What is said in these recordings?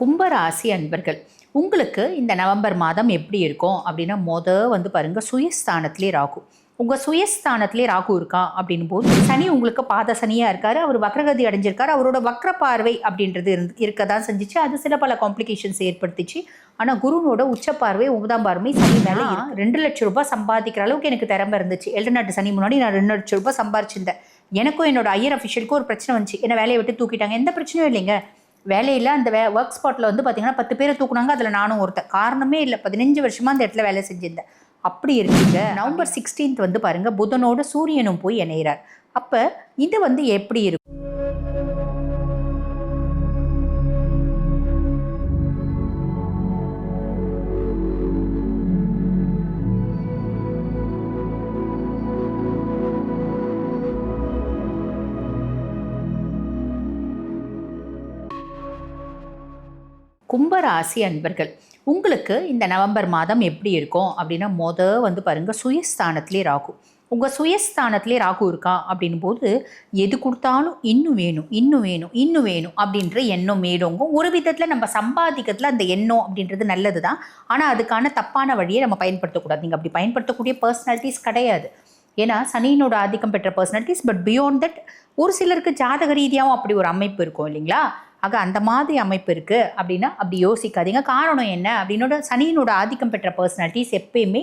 கும்பராசி அன்பர்கள் உங்களுக்கு இந்த நவம்பர் மாதம் எப்படி இருக்கும்? அப்படின்னா மொத வந்து பாருங்க சுயஸ்தானத்திலே ராகு. உங்க சுயஸ்தானத்திலே ராகு இருக்கா? அப்படின்னும் போது சனி உங்களுக்கு பாத சனியா இருக்காரு அவர் வக்ரகதி அடைஞ்சிருக்காரு அவரோட வக்ர பார்வை அப்படின்றது இருந்து இருக்க தான் செஞ்சுச்சு. அது சில பல காம்ப்ளிகேஷன்ஸ் ஏற்படுத்திச்சு. ஆனா குருனோட உச்ச பார்வை ஒன்பதாம் பார்வை சனி மேல. ரெண்டு லட்சம் ரூபாய் சம்பாதிக்கிற அளவுக்கு எனக்கு திறமை இருந்துச்சு. ஏழு நாட்டு சனி முன்னாடி நான் ரெண்டு லட்சம் ரூபாய் சம்பாரிச்சிருந்தேன். எனக்கும் என்னோட ஐயர் அஃபிஷியலுக்கும் ஒரு பிரச்சனை வந்துச்சு. என்ன வேலையை விட்டு தூக்கிட்டாங்க. எந்த பிரச்சனையும் இல்லைங்க. வேலையில் அந்த வே ஒர்க் ஸ்பாட்டில் வந்து பார்த்தீங்கன்னா பத்து பேரை தூக்குனாங்க. அதில் நானும் ஒருத்தன். காரணமே இல்லை. பதினஞ்சு வருஷமாக அந்த இடத்துல வேலை செஞ்சிருந்தேன். அப்படி இருக்குங்க நவம்பர் சிக்ஸ்டீன்த் வந்து பாருங்க புதனோட சூரியனும் போய் இணையிறார். அப்போ இது வந்து எப்படி இருக்கும்? கும்பராசி அன்பர்கள் உங்களுக்கு இந்த நவம்பர் மாதம் எப்படி இருக்கும் அப்படின்னா மொத வந்து பாருங்கள் சுயஸ்தானத்திலே ராகு. உங்கள் சுயஸ்தானத்திலே ராகு இருக்கா அப்படின்னும் போது எது கொடுத்தாலும் இன்னும் வேணும் இன்னும் வேணும் இன்னும் வேணும் அப்படின்ற எண்ணம் மேலோங்கும். ஒரு விதத்தில் நம்ம சம்பாதிக்கிறதுல அந்த எண்ணம் அப்படின்றது நல்லது தான் ஆனால் அதுக்கான தப்பான வழியை நம்ம பயன்படுத்தக்கூடாது. நீங்கள் அப்படி பயன்படுத்தக்கூடிய பர்சனாலிட்டிஸ் கிடையாது. ஏன்னா சனியினோட ஆதிக்கம் பெற்ற பர்சனாலிட்டிஸ் பட் பியாண்ட் தட் ஒரு சிலருக்கு ஜாதக ரீதியாகவும் அப்படி ஒரு அமைப்பு இருக்கும் இல்லைங்களா? ஆக அந்த மாதிரி அமைப்பு இருக்குது அப்படின்னா அப்படி யோசிக்காதீங்க. காரணம் என்ன? அப்படின்னோட சனியினோட ஆதிக்கம் பெற்ற பர்சனாலிட்டிஸ் எப்பயுமே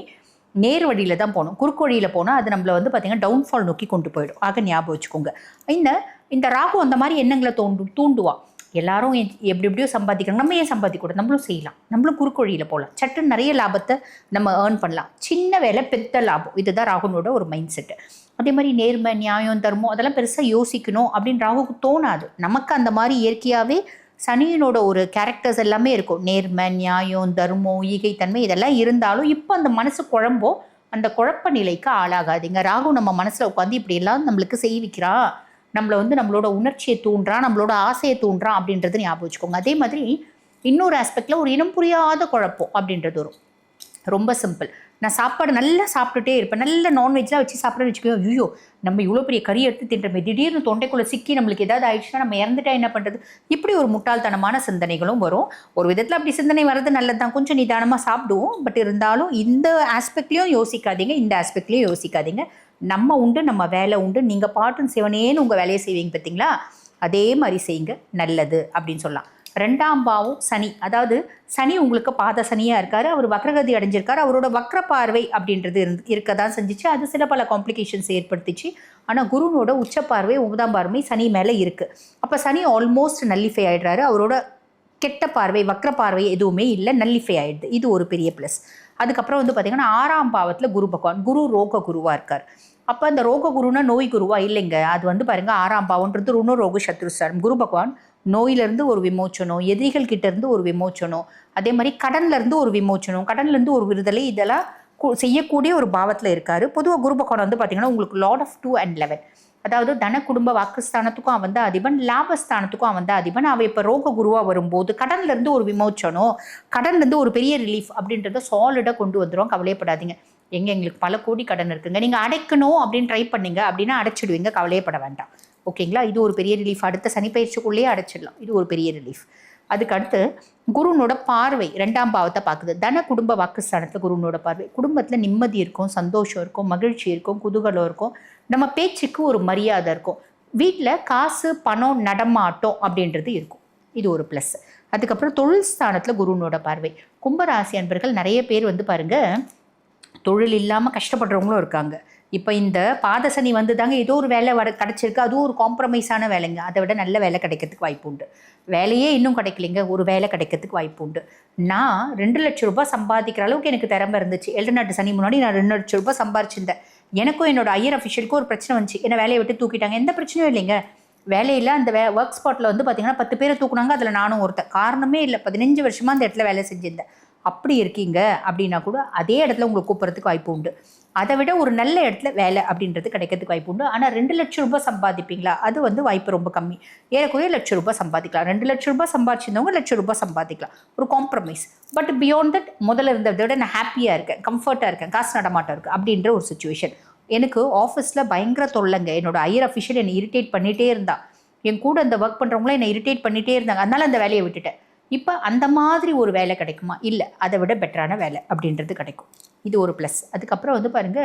நேர் வழியில் தான் போகணும். குறுக்கு வழியில் போனால் அது நம்மளை வந்து பார்த்திங்கன்னா டவுன்ஃபால் நோக்கி கொண்டு போயிடும். ஆக ஞாபகம் வச்சுக்கோங்க. இந்த இந்த ராகு அந்த மாதிரி எண்ணங்களை தோண்டு தூண்டுவா. எல்லாரும் எ- எப்படி எப்படியோ சம்பாதிக்கிறாங்க நம்ம ஏன் சம்பாதிக்கூடாது நம்மளும் செய்யலாம். நம்மளும் குறுக்கொழியில் போகலாம். சட்டுன்னு நிறைய லாபத்தை நம்ம ஏர்ன் பண்ணலாம். சின்ன வேலை பெத்த லாபம். இதுதான் ராகுனோட ஒரு மைண்ட் செட்டு அதே மாதிரி நேர்மை நியாயம் தர்மம் அதெல்லாம் பெருசாக யோசிக்கணும் அப்படின்னு ராகுக்கு தோணாது. நமக்கு அந்த மாதிரி இயற்கையாகவே சனியினோட ஒரு கேரக்டர்ஸ் எல்லாமே இருக்கும். நேர்மை நியாயம் தர்மம் ஈகைத்தன்மை இதெல்லாம் இருந்தாலும் இப்போ அந்த மனசு குழம்போ அந்த குழப்ப நிலைக்கு ஆளாகாதீங்க. ராகு நம்ம மனசில் உட்காந்து இப்படி எல்லாம் நம்மளுக்கு செய்விக்கிறா. நம்மளை வந்து நம்மளோட உணர்ச்சியை தூண்டுறான் நம்மளோட ஆசையை தூண்டுறான் அப்படின்றது ஞாபகம் வச்சுக்கோங்க. அதே மாதிரி இன்னொரு ஆஸ்பெக்டில் ஒரு இனம் புரியாத குழப்பம் அப்படின்றது வரும். ரொம்ப சிம்பிள் நான் சாப்பாடு நல்லா சாப்பிட்டுட்டே இருப்பேன். நல்ல நான்வெஜ்லாம் வச்சு சாப்பிட்றேன்னு வச்சுக்கோ ஐயோ நம்ம இவ்வளோ பெரிய கறி எடுத்து தின்றமே. திடீர்னு தொண்டைக்குள்ளே சிக்கி நம்மளுக்கு ஏதாவது ஆயிடுச்சுன்னா நம்ம இறந்துட்டா என்ன பண்ணுறது இப்படி ஒரு முட்டாள்தனமான சிந்தனைகளும் வரும். ஒரு விதத்தில் அப்படி சிந்தனை வர்றது நல்லது தான். கொஞ்சம் நிதானமாக சாப்பிடுவோம். பட் இருந்தாலும் இந்த ஆஸ்பெக்ட்லேயும் யோசிக்காதீங்க. இந்த ஆஸ்பெக்ட்லேயும் யோசிக்காதீங்க. நம்ம உண்டு நம்ம வேலை உண்டு. நீங்கள் பாட்டும் சிவனேன்னு உங்கள் வேலையை செய்வீங்க பார்த்தீங்களா அதே மாதிரி செய்யுங்க. நல்லது அப்படின்னு சொல்லலாம். ரெண்டாம் பாவம் சனி. அதாவது சனி உங்களுக்கு பாத சனியாக இருக்கார். அவர் வக்ரகதி அடைஞ்சிருக்கார். அவரோட வக்ர பார்வை அப்படின்றது இருந்து இருக்க தான் செஞ்சிச்சு. அது சில பல காம்ப்ளிகேஷன்ஸ் ஏற்படுத்திச்சு. ஆனால் குருனோட உச்ச பார்வை ஒன்பதாம் பார்வை சனி மேலே இருக்குது அப்போ சனி ஆல்மோஸ்ட் நல்லிஃபை ஆகிடுறாரு அவரோட கெட்ட பார்வை வக்ர பார்வை எதுவுமே இல்லை. நல்லிஃபை ஆயிடுது. இது ஒரு பெரிய ப்ளஸ் அதுக்கப்புறம் வந்து பார்த்திங்கன்னா ஆறாம் பாவத்தில் குரு பகவான் குரு ரோக குருவாக இருக்கார். அப்போ அந்த ரோக குருனா நோய் குருவா இல்லைங்க. அது வந்து பாருங்க ஆறாம் பாவன்றது இன்னும் ரோக சத்ருசாரம் குரு பகவான் நோயிலிருந்து ஒரு விமோச்சனம் எதிரிகள் கிட்டேருந்து ஒரு விமோச்சனம் அதே மாதிரி கடன்லேருந்து ஒரு விமோச்சனம் கடன்லேருந்து ஒரு விடுதலை இதெல்லாம் கு- செய்யக்கூடிய ஒரு பாவத்தில் இருக்கார். பொதுவாக குரு பகவான் வந்து பார்த்தீங்கன்னா உங்களுக்கு lord of two and eleven அதாவது தன குடும்ப வாக்குஸ்தானத்துக்கும் அவன் தான் அதிபன் லாபஸ்தானத்துக்கும் அவன் தான் அதிபன். அவன் இப்போ ரோக குருவாக வரும்போது கடன்லேருந்து ஒரு விமோச்சனம் கடன்லேருந்து ஒரு பெரிய ரிலீஃப் அப்படின்றத சாலிடாக கொண்டு வந்துடும் கவலையப்படாதீங்க. எங்கே எங்களுக்கு பல கோடி கடன் இருக்குங்க. நீங்கள் அடைக்கணும் அப்படின்னு ட்ரை பண்ணீங்க அப்படின்னா அடைச்சிடுவீங்க. கவலையப்பட வேண்டாம். ஓகேங்களா இது ஒரு பெரிய ரிலீஃப் அடுத்த சனி பயிற்சிக்குள்ளேயே அடைச்சிடலாம். இது ஒரு பெரிய ரிலீஃப் அதுக்கு அடுத்து குருனோட பார்வை ரெண்டாம் பாவத்தை பார்க்குது. தன குடும்ப வாக்குஸ்தானத்தில் குருனோட பார்வை. குடும்பத்தில் நிம்மதி இருக்கும் சந்தோஷம் இருக்கும் மகிழ்ச்சி இருக்கும் குதூகலம் இருக்கும். நம்ம பேச்சுக்கு ஒரு மரியாதை இருக்கும். வீட்டில் காசு பணம் நடமாட்டம் அப்படின்றது இருக்கும். இது ஒரு ப்ளஸ் அதுக்கப்புறம் தொழில் ஸ்தானத்தில் குருனோட பார்வை. கும்பராசி அன்பர்கள் நிறைய பேர் வந்து பாருங்கள் தொழில் இல்லாமல் கஷ்டப்படுறவங்களும் இருக்காங்க. இப்போ இந்த பாதசனி வந்து தாங்க ஏதோ ஒரு வேலை வர கிடச்சிருக்கு. அதுவும் ஒரு காம்ப்ரமைஸான வேலைங்க. அதை விட நல்ல வேலை கிடைக்கிறதுக்கு வாய்ப்பு உண்டு. வேலையே இன்னும் கிடைக்கலைங்க. ஒரு வேலை கிடைக்கிறதுக்கு வாய்ப்பு உண்டு. நான் ரெண்டு லட்சம் ரூபாய் சம்பாதிக்கிற அளவுக்கு எனக்கு திறமை இருந்துச்சு. ஏழு நாட்டு சனி முன்னாடி நான் ரெண்டு லட்சம் ரூபாய் சம்பாரிச்சிருந்தேன். எனக்கும் என்னோட ஐயர் அஃபிஷியலுக்கும் ஒரு பிரச்சனை வந்துச்சு. என்ன வேலையை விட்டு தூக்கிட்டாங்க. எந்த பிரச்சனையும் இல்லைங்க. வேலையில் அந்த வே ஒர்க் ஸ்பாட்டில் வந்து பார்த்தீங்கன்னா பத்து பேரை தூக்குனாங்க. அதில் நானும் ஒருத்தன். காரணமே இல்லை. பதினஞ்சு வருஷமாக அந்த இடத்துல வேலை செஞ்சிருந்தேன். அப்படி இருக்கீங்க அப்படின்னா கூட அதே இடத்துல உங்களுக்கு கூப்பிட்றதுக்கு வாய்ப்பு உண்டு. அதை விட ஒரு நல்ல இடத்துல வேலை அப்படின்றது கிடைக்கிறதுக்கு வாய்ப்பு உண்டு. ஆனால் ரெண்டு லட்சம் ரூபாய் சம்பாதிப்பீங்களா? அது வந்து வாய்ப்பு ரொம்ப கம்மி. ஏறக்குறைய லட்சம் ரூபாய் சம்பாதிக்கலாம். ரெண்டு லட்சம் ரூபாய் சம்பாதிச்சிருந்தவங்க லட்சம் ரூபாய் சம்பாதிக்கலாம். ஒரு காம்ப்ரமைஸ் பட் பியாண்ட் தட் முதல்ல இருந்ததை விட நான் ஹாப்பியாக இருக்கேன் கம்ஃபர்ட்டாக இருக்கேன் காசு நடமாட்டம் இருக்குது அப்படின்ற ஒரு சுச்சுவேஷன் எனக்கு ஆஃபீஸில் பயங்கர தொல்லைங்க. என்னோட ஐயர் அஃபிஷியல் என்னை இரிட்டேட் பண்ணிகிட்டே இருந்தா என் கூட அந்த ஒர்க் பண்ணுறவங்களும் என்னை இரிட்டேட் பண்ணிகிட்டே இருந்தாங்க. அதனால அந்த வேலையை விட்டுட்டேன். இப்போ அந்த மாதிரி ஒரு வேலை கிடைக்குமா? இல்லை அதை விட பெட்டரான வேலை அப்படின்றது கிடைக்கும். இது ஒரு ப்ளஸ் அதுக்கப்புறம் வந்து பாருங்க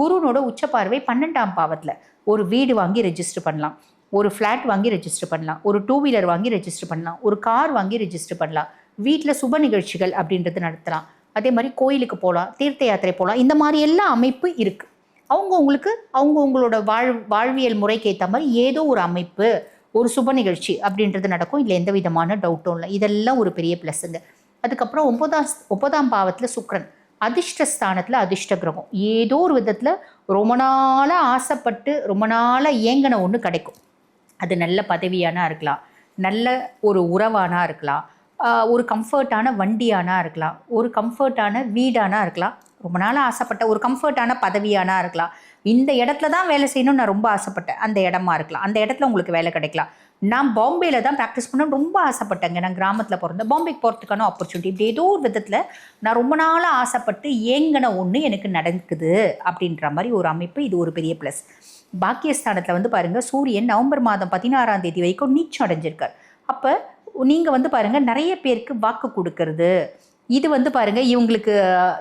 குருனோட உச்ச பார்வை பன்னெண்டாம் பாவத்தில். ஒரு வீடு வாங்கி ரெஜிஸ்டர் பண்ணலாம். ஒரு ஃப்ளாட் வாங்கி ரெஜிஸ்டர் பண்ணலாம். ஒரு டூ வீலர் வாங்கி ரெஜிஸ்டர் பண்ணலாம். ஒரு கார் வாங்கி ரெஜிஸ்டர் பண்ணலாம். வீட்டில் சுப நிகழ்ச்சிகள் அப்படின்றது நடத்தலாம். அதே மாதிரி கோயிலுக்கு போகலாம் தீர்த்த யாத்திரை போகலாம் இந்த மாதிரி எல்லாம் அமைப்பு இருக்குது அவங்க உங்களுக்கு அவங்க உங்களோட வாழ் வாழ்வியல் முறைக்கு ஏற்ற மாதிரி ஏதோ ஒரு அமைப்பு ஒரு சுப நிகழ்ச்சி அப்படின்றது நடக்கும். இல்லை எந்த விதமான டவுட்டும் இல்லை. இதெல்லாம் ஒரு பெரிய ப்ளஸ்ஸுங்க அதுக்கப்புறம் ஒன்பதாம் ஒன்பதாம் பாவத்தில் சுக்ரன். அதிர்ஷ்டஸ்தானத்தில் அதிர்ஷ்ட கிரகம். ஏதோ ஒரு விதத்தில் ரொம்ப நாளாக ஆசைப்பட்டு ரொம்ப நாளாக ஏங்கின ஒன்று கிடைக்கும். அது நல்ல பதவியானா இருக்கலாம். நல்ல ஒரு உறவானா இருக்கலாம். ஒரு கம்ஃபர்ட்டான வண்டியானா இருக்கலாம். ஒரு கம்ஃபர்ட்டான வீடானா இருக்கலாம். ரொம்ப நாள் ஆசைப்பட்ட ஒரு கம்ஃபர்ட்டான பதவியானா இருக்கலாம். இந்த இடத்துல தான் வேலை செய்யணும்னு நான் ரொம்ப ஆசைப்பட்டேன். அந்த இடமா இருக்கலாம். அந்த இடத்துல உங்களுக்கு வேலை கிடைக்கலாம். நான் பாம்பேல தான் ப்ராக்டிஸ் பண்ண ரொம்ப ஆசைப்பட்டேங்க. நான் கிராமத்தில் பிறந்தேன் பாம்பேக்கு போகிறதுக்கான ஆப்பர்ச்சுனிட்டி இப்படி ஏதோ ஒரு விதத்தில் நான் ரொம்ப நாளாக ஆசைப்பட்டு ஏங்கின ஒன்று எனக்கு நடக்குது அப்படின்ற மாதிரி ஒரு அமைப்பு இது ஒரு பெரிய ப்ளஸ் பாக்கியஸ்தானத்தில் வந்து பாருங்கள் சூரியன் நவம்பர் மாதம் பதினாறாம் தேதி வரைக்கும் நீச்சம் அடைஞ்சிருக்கார். அப்போ நீங்கள் வந்து பாருங்கள் நிறைய பேருக்கு வாக்கு கொடுக்கறது. இது வந்து பாருங்க இவங்களுக்கு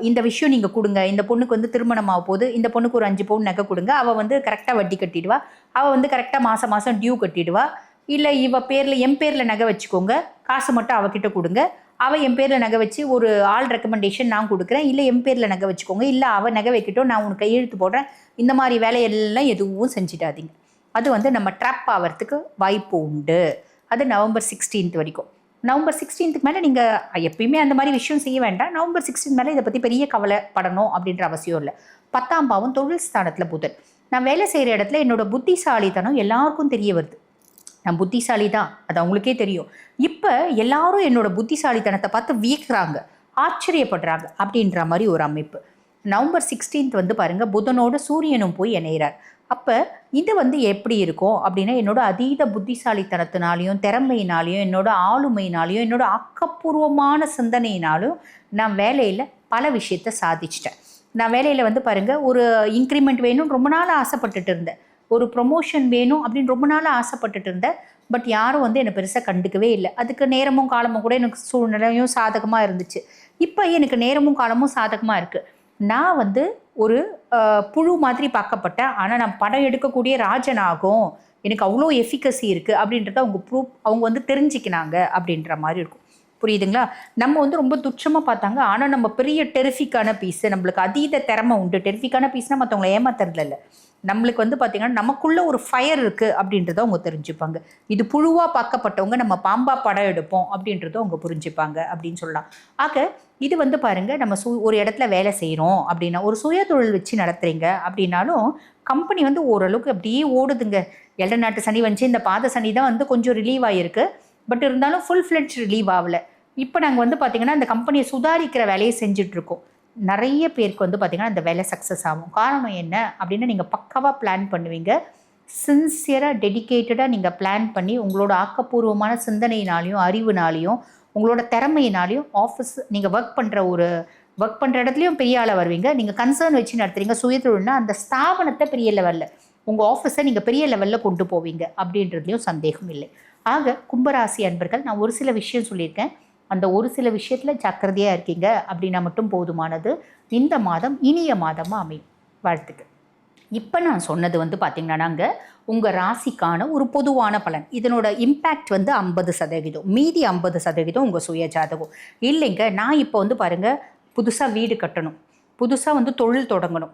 இந்த விஷயம் நீங்கள் கொடுங்க. இந்த பொண்ணுக்கு வந்து திருமணம் ஆக போகுது. இந்த பொண்ணுக்கு ஒரு அஞ்சு பவுன் நகை கொடுங்க. அவள் வந்து கரெக்டாக வட்டி கட்டிடுவா. அவள் வந்து கரெக்டாக மாதம் மாதம் டியூ கட்டிடுவா. இல்லை இவ பேரில் என் பேரில் நகை வச்சுக்கோங்க. காசு மட்டும் அவகிட்ட கொடுங்க. அவள் என் பேரில் நகை வச்சு ஒரு ஆள் ரெக்கமெண்டேஷன் நான் கொடுக்குறேன். இல்லை என் பேரில் நகை வச்சுக்கோங்க. இல்லை அவள் நகை வைக்கட்டும். நான் உனக்கு கையெழுத்து போடுறேன். இந்த மாதிரி வேலையெல்லாம் எதுவும் செஞ்சிடாதீங்க. அது வந்து நம்ம ட்ராப் ஆகிறதுக்கு வாய்ப்பு உண்டு. அது நவம்பர் சிக்ஸ்டீன்த் வரைக்கும். நவம்பர் சிக்ஸ்டீன்த்துக்கு மேலே நீங்கள் எப்பயுமே அந்த மாதிரி விஷயம் செய்ய வேண்டாம். நவம்பர் சிக்ஸ்டீன் மேலே இதை பற்றி பெரிய கவலைப்படணும் அப்படின்ற அவசியம் இல்லை. பத்தாம் பாவம் தொழில் ஸ்தானத்தில் புதன். நான் வேலை செய்கிற இடத்துல என்னோடய புத்திசாலித்தனம் எல்லாருக்கும் தெரிய வருது. நான் புத்திசாலி தான் அது அவங்களுக்கே தெரியும். இப்போ எல்லாரும் என்னோடய புத்திசாலித்தனத்தை பார்த்து வியக்கிறாங்க. ஆச்சரியப்படுறாங்க அப்படின்ற மாதிரி ஒரு அமைப்பு. நவம்பர் சிக்ஸ்டீன்த் வந்து பாருங்கள் புதனோட சூரியனும் போய் இணைகிறார் அப்போ இது வந்து எப்படி இருக்கும் அப்படின்னா என்னோட அதீத புத்திசாலித்தனத்தினாலையும் திறமையினாலையும் என்னோட ஆளுமையினாலையும் என்னோட ஆக்கப்பூர்வமான சிந்தனையினாலும் நான் வேலையில் பல விஷயத்த சாதிச்சிட்டேன். நான் வேலையில் வந்து பாருங்கள் ஒரு இன்க்ரிமெண்ட் வேணும்னு ரொம்ப நாள் ஆசைப்பட்டுட்டு இருந்தேன். ஒரு ப்ரொமோஷன் வேணும் அப்படின்னு ரொம்ப நாள் ஆசைப்பட்டுட்டு இருந்தேன். பட் யாரும் வந்து என்னை பெருசாக கண்டுக்கவே இல்லை. அதுக்கு நேரமும் காலமும் கூட எனக்கு சூழ்நிலையும் சாதகமாக இருந்துச்சு. இப்போ எனக்கு நேரமும் காலமும் சாதகமாக இருக்குது நான் வந்து ஒரு புழு மாதிரி பார்க்கப்பட்டேன் ஆனால் நான் படம் எடுக்கக்கூடிய ராஜனாகும் எனக்கு அவ்வளோ எஃபிகசி இருக்குது அப்படின்றத அவங்க ப்ரூவ் அவங்க வந்து தெரிஞ்சுக்கினாங்க அப்படின்ற மாதிரி இருக்கும். புரியுதுங்களா? நம்ம வந்து ரொம்ப துச்சமாக பார்த்தாங்க. ஆனால் நம்ம பெரிய டெரிஃபிக்கான பீஸு நம்மளுக்கு அதீத திறமை உண்டு. டெரிஃபிக்கான பீஸ்னால் மற்றவங்களை ஏமாத்துறது இல்லை. நம்மளுக்கு வந்து பார்த்திங்கன்னா நமக்குள்ள ஒரு ஃபயர் இருக்குது அப்படின்றத அவங்க தெரிஞ்சுப்பாங்க. இது புழுவாக பார்க்கப்பட்டவங்க நம்ம பாம்பா படம் எடுப்போம் அப்படின்றதும் அவங்க புரிஞ்சுப்பாங்க அப்படின்னு சொல்லலாம். ஆக இது வந்து பாருங்கள் நம்ம சு ஒரு இடத்துல வேலை செய்கிறோம் அப்படின்னா ஒரு சுய தொழில் வச்சு நடத்துகிறீங்க அப்படின்னாலும் கம்பெனி வந்து ஓரளவுக்கு அப்படியே ஓடுதுங்க. எல்ட நாட்டு சனி வந்துச்சு இந்த பாத சனி தான் வந்து கொஞ்சம் ரிலீவ் ஆகிருக்கு பட் இருந்தாலும் ஃபுல் ஃப்ளெட்ஜ் ரிலீவ் ஆகல. இப்போ நாங்கள் வந்து பார்த்திங்கன்னா இந்த கம்பெனியை சுதாரிக்கிற வேலையை செஞ்சிட்ருக்கோம். நிறைய பேருக்கு வந்து பார்த்திங்கன்னா அந்த வேலை சக்ஸஸ் ஆகும். காரணம் என்ன அப்படின்னா நீங்கள் பக்காவாக பிளான் பண்ணுவீங்க. சின்சியராக டெடிகேட்டடாக நீங்கள் பிளான் பண்ணி உங்களோட ஆக்கப்பூர்வமான சிந்தனையினாலையும் அறிவுனாலையும் உங்களோட திறமையினாலையும் ஆஃபீஸ் நீங்கள் ஒர்க் பண்ணுற ஒரு ஒர்க் பண்ணுற இடத்துலையும் பெரிய ஆளாக வருவீங்க. நீங்கள் கன்சர்ன் வச்சு நடத்துறீங்க. சுயதொழில்னா அந்த ஸ்தாபனத்தை பெரிய லெவலில் உங்கள் ஆஃபீஸை நீங்கள் பெரிய லெவலில் கொண்டு போவீங்க. அப்படின்றதுலையும் சந்தேகம் இல்லை. ஆக கும்பராசி அன்பர்கள் நான் ஒரு சில விஷயம் சொல்லியிருக்கேன். அந்த ஒரு சில விஷயத்தில் ஜாக்கிரதையாக இருக்கீங்க அப்படின்னா மட்டும் போதுமானது. இந்த மாதம் இனிய மாதமாக அமையும். வாழ்த்துக்கு இப்போ நான் சொன்னது வந்து பார்த்தீங்கன்னா நாங்கள் உங்கள் ராசிக்கான ஒரு பொதுவான பலன். இதனோட இம்பேக்ட் வந்து ஐம்பது சதவீதம். மீதி ஐம்பது சதவீதம் உங்கள் சுய ஜாதகம். இல்லைங்க நான் இப்போ வந்து பாருங்கள் புதுசாக வீடு கட்டணும். புதுசாக வந்து தொழில் தொடங்கணும்.